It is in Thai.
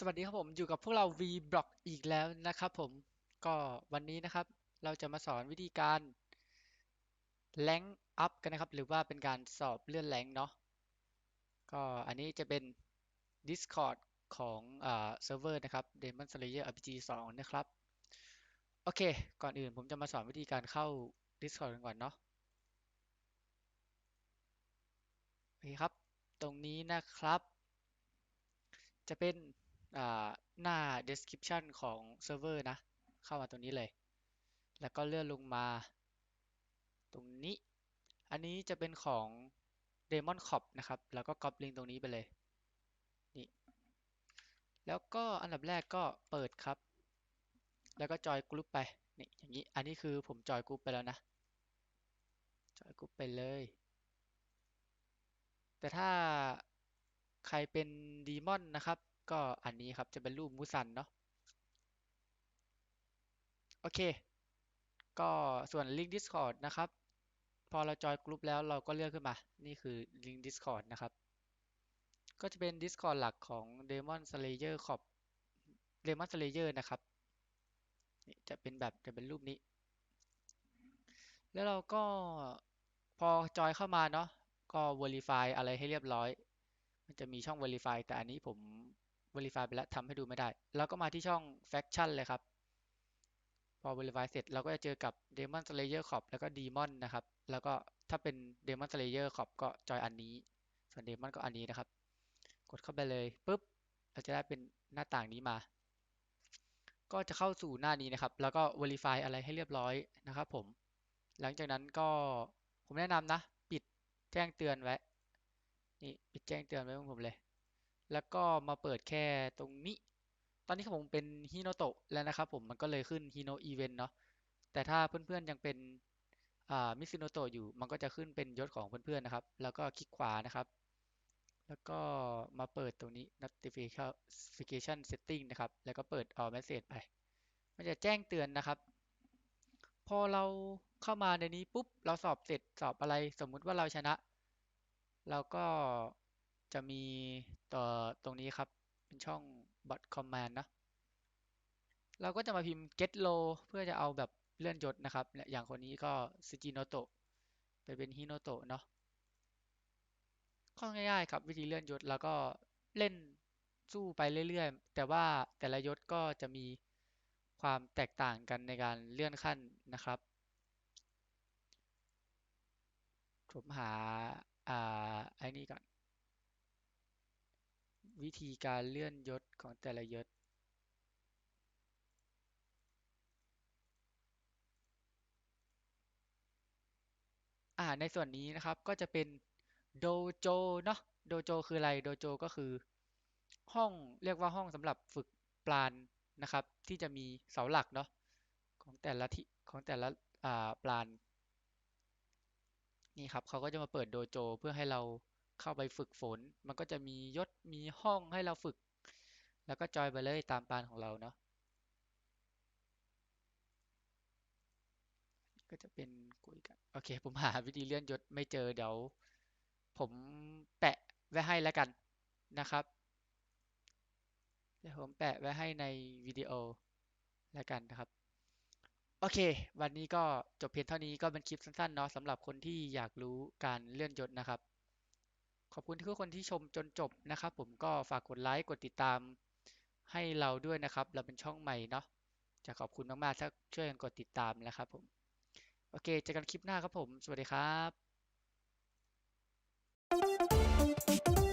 สวัสดีครับผมอยู่กับพวกเรา VBlock อีกแล้วนะครับผมก็วันนี้นะครับ เราจะมาสอนวิธีการแรงอัพกันนะครับ หรือว่าเป็นการสอบเลื่อนแรงเนาะก็อันนี้จะเป็น Discord ของอ่าเซิร์ฟเวอร์นะครับ Demon Slayer RPG 2 นะครับ โอเค ก่อนอื่นผมจะมาสอนวิธีการเข้า Discord กันก่อนเนาะโอเคครับ ตรงนี้นะครับจะเป็น อ่าหน้า description ของเซิร์ฟเวอร์นะ เข้ามาตรงนี้เลย แล้วก็เลื่อนลงมา ตรงนี้ อันนี้จะเป็นของ Demon Corp นะครับ แล้วก็ก๊อปลิงตรงนี้ไปเลย นี่ แล้วก็อันดับแรกก็เปิดครับ แล้วก็จอยกรุ๊ปไป นี่อย่างนี้ อันนี้คือผมจอยกรุ๊ปไปแล้วนะ จอยกรุ๊ปไปเลย แต่ถ้าใครเป็นดีมอนนะครับ ก็อันนี้ครับจะเป็นรูปมูซันเนาะโอเค ก็ส่วนลิงก์ Discord นะครับ พอเราจอยกลุ่มแล้วเราก็เลือกขึ้นมา นี่คือลิงก์ Discord นะครับ ก็จะเป็น Discord หลักของ Demon Slayer Corp Demon Slayer นะครับนี่จะเป็นแบบจะเป็นรูปนี้ แล้วเราก็พอจอยเข้ามาเนาะก็ Verify อะไรให้เรียบร้อย มันจะมีช่อง Verify แต่อันนี้ผม Verify ไปแล้วทำให้ดูไม่ได้ แล้วก็มาที่ช่อง Faction เลยครับ พอ Verify เสร็จเราก็จะเจอกับ Demon Slayer Corp แล้วก็ Demon นะครับ แล้วก็ถ้าเป็น Demon Slayer Corp ก็จอยอันนี้ ส่วน Demon ก็อันนี้นะครับ กดเข้าไปเลยปุ๊บ เราจะได้เป็นหน้าต่างนี้มา ก็จะเข้าสู่หน้านี้นะครับ แล้วก็ Verify อะไรให้เรียบร้อยนะครับผม หลังจากนั้นก็ผมแนะนำนะ ปิดแจ้งเตือนไว้ นี่ปิดแจ้งเตือนไว้ของผมเลย แล้วก็มาเปิดแค่ตรงนี้ ตอนนี้ผมเป็นฮิโนโตะแล้วนะครับผมมันก็เลยขึ้นฮิโนอีเวนต์เนาะแต่ถ้าเพื่อนๆยังเป็นมิซิโนโตะอยู่มันก็จะขึ้นเป็นยศของเพื่อนๆนะครับ แล้วก็คลิกขวานะครับ แล้วก็มาเปิดตรงนี้ notification setting นะครับ แล้วก็เปิด all message ไป มันจะแจ้งเตือนนะครับ พอเราเข้ามาในนี้ปุ๊บ เราสอบเสร็จสอบอะไร สมมุติว่าเราชนะ เราก็ จะมีต่อตรงนี้ครับเป็นช่อง bot command นะเราก็จะมาพิมพ์ get low เพื่อจะเอาแบบเลื่อนยศนะครับ อย่างคนนี้ก็ซูจิโนโตะไปเป็นฮิโนโตะเนาะก็ง่ายๆครับวิธีเลื่อนยศแล้วก็เล่นสู้ไปเรื่อยๆ แต่ว่าแต่ละยศก็จะมีความแตกต่างกันในการเลื่อนขั้นนะครับผมหาอ่าไอ้นี่ก่อน วิธีการเลื่อนยศของแต่ละยศอ่าในส่วนนี้นะครับก็จะเป็นโดโจเนาะโดโจคืออะไรโดโจก็คือ ห้องเรียกว่าห้องสำหรับฝึกปราณนะครับ ที่จะมีเสาหลักเนาะของแต่ละที่ของแต่ละอ่าปราณนี่ครับเขาก็จะมาเปิดโดโจเพื่อให้เรา เข้าไปฝึกฝน มันก็จะมียศมีห้องให้เราฝึก แล้วก็จอยไปเลยตามปาณของเราเนาะก็จะเป็นคุยกันโอเค ผมหาวิธีเลื่อนยศไม่เจอเดี๋ยว ผมแปะไว้ให้แล้วกันนะครับเดี๋ยวผมแปะไว้ให้ในวิดีโอแล้วกันนะครับ โอเค วันนี้ก็จบเพียงเท่านี้ก็เป็นคลิปสั้นๆเนาะสำหรับคนที่อยากรู้การเลื่อนยศนะครับ ขอบคุณทุกคนที่ชมจนจบนะครับ ผมก็ฝากกดไลค์กดติดตามให้เราด้วยนะครับ เราเป็นช่องใหม่เนาะจะขอบคุณมากๆถ้าช่วยกันกดติดตามนะครับผม โอเคเจอกันคลิปหน้าครับผม สวัสดีครับ